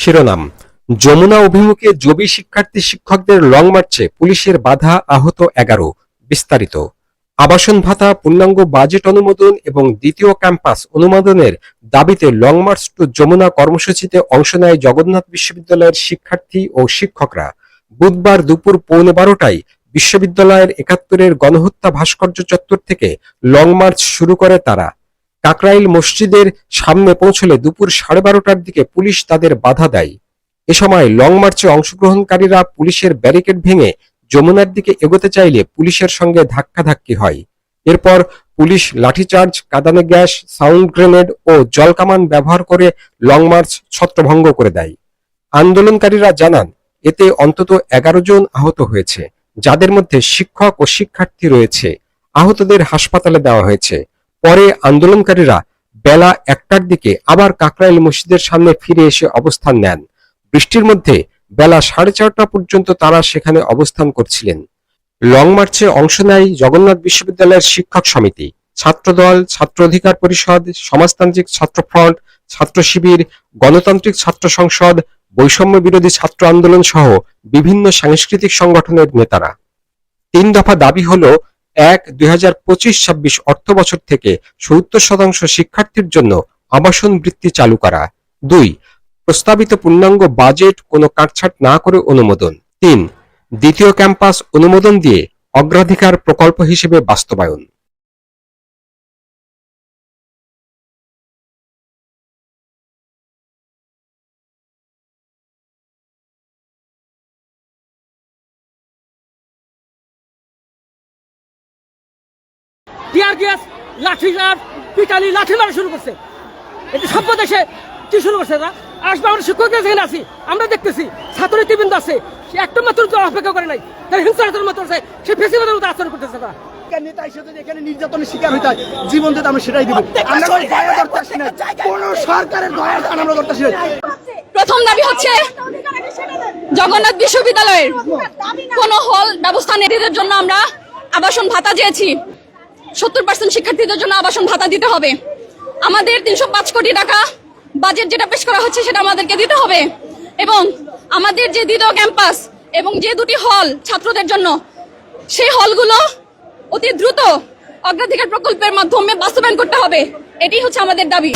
শিরোনাম, যমুনা অভিমুখে জবি শিক্ষার্থী শিক্ষকদের লং মার্চে পুলিশের বাধা আহত এগারো, বিস্তারিত। আবাসন ভাতা, পূর্ণাঙ্গ বাজেট অনুমোদন এবং দ্বিতীয় ক্যাম্পাস অনুমোদনের দাবিতে লং মার্চ টু যমুনা কর্মসূচিতে অংশ নেয় জগন্নাথ বিশ্ববিদ্যালয়ের শিক্ষার্থী ও শিক্ষকরা। বুধবার দুপুর পৌনে বারোটায় বিশ্ববিদ্যালয়ের একাত্তরের গণহত্যা ভাস্কর্য চত্বর থেকে লং মার্চ শুরু করে তারা। কাকরাইল মসজিদের সামনে পৌঁছলে দুপুর সাড়ে বারোটার দিকে পুলিশ তাদের বাধা দেয়। এ সময় লং মার্চে অংশগ্রহণকারীরা পুলিশের ব্যারিকেড ভেঙে যমুনার দিকে এগোতে চাইলে পুলিশের সঙ্গে ধাক্কাধাক্কি হয়। এরপর পুলিশ লাঠিচার্জ, কাদানে গ্যাস, সাউন্ড গ্রেনেড ও জলকামান ব্যবহার করে লং মার্চ ছত্রভঙ্গ করে দেয়। আন্দোলনকারীরা জানান, এতে অন্তত এগারো জন আহত হয়েছে, যাদের মধ্যে শিক্ষক ও শিক্ষার্থী রয়েছে। আহতদের হাসপাতালে দেওয়া হয়েছে। পরে আন্দোলনকারীরা বেলা একটার দিকে আবার কাকরাইল মসজিদের সামনে ফিরে এসে অবস্থান নেন। বৃষ্টির মধ্যে বেলা সাড়ে চারটা পর্যন্ত তারা সেখানে অবস্থান করছিলেন। লং মার্চে অংশ নেয় জগন্নাথ বিশ্ববিদ্যালয়ের শিক্ষক সমিতি। ছাত্রদল ছাত্র অধিকার পরিষদ, সমাজতান্ত্রিক ছাত্র ফ্রন্ট, ছাত্র শিবির, গণতান্ত্রিক ছাত্র সংসদ, বৈষম্য বিরোধী ছাত্র আন্দোলন সহ বিভিন্ন সাংস্কৃতিক সংগঠনের নেতারা। তিন দফা দাবি হলো এক, দুই হাজার অর্থ বছর থেকে সত্তর শতাংশ শিক্ষার্থীর জন্য আবাসন বৃত্তি চালু করা। দুই, প্রস্তাবিত পূর্ণাঙ্গ বাজেট কোনো কাটছাট না করে অনুমোদন। তিন, দ্বিতীয় ক্যাম্পাস অনুমোদন দিয়ে অগ্রাধিকার প্রকল্প হিসেবে বাস্তবায়ন। টিয়ার গ্যাস লাঠি চার পিটালি লাঠি মারা শুরু করছে। এটা সভ্য দেশে কি শুরু করছে না আসবে আমরা শিক্ষকদের যেখানে আছি? আমরা দেখতেছি ছাত্র নীতিবৃন্দ আছে সে একটা মাত্র তো অপেক্ষা করে নাই। তাই হিংসার মতো আছে সে ফেসিবাদের মতো আচরণ করতেছে তারা। এখানে নেতা এসে এখানে নির্যাতনের শিকার হইতে হয় জীবন দিতে আমরা সেটাই দিব। আমরা কোনো দয়া করতেছি না। কোন সরকারের দয়ার আমরা করতেছি না। প্রথম দাবি হচ্ছে জগন্নাথ বিশ্ববিদ্যালয়ের কোন হল ব্যবস্থা নেতাদের জন্য আমরা আবাসন ভাতা চেয়েছি। সত্তর পার্সেন্ট শিক্ষার্থীদের জন্য আবাসন ভাতা দিতে হবে। আমাদের তিনশো পাঁচ কোটি টাকা বাজেট যেটা পেশ করা হচ্ছে সেটা আমাদেরকে দিতে হবে। এবং আমাদের যে দ্বিতীয় ক্যাম্পাস এবং যে দুটি হল ছাত্রদের জন্য, সেই হলগুলো অতি দ্রুত অগ্রাধিকার প্রকল্পের মাধ্যমে বাস্তবায়ন করতে হবে। এটি হচ্ছে আমাদের দাবি।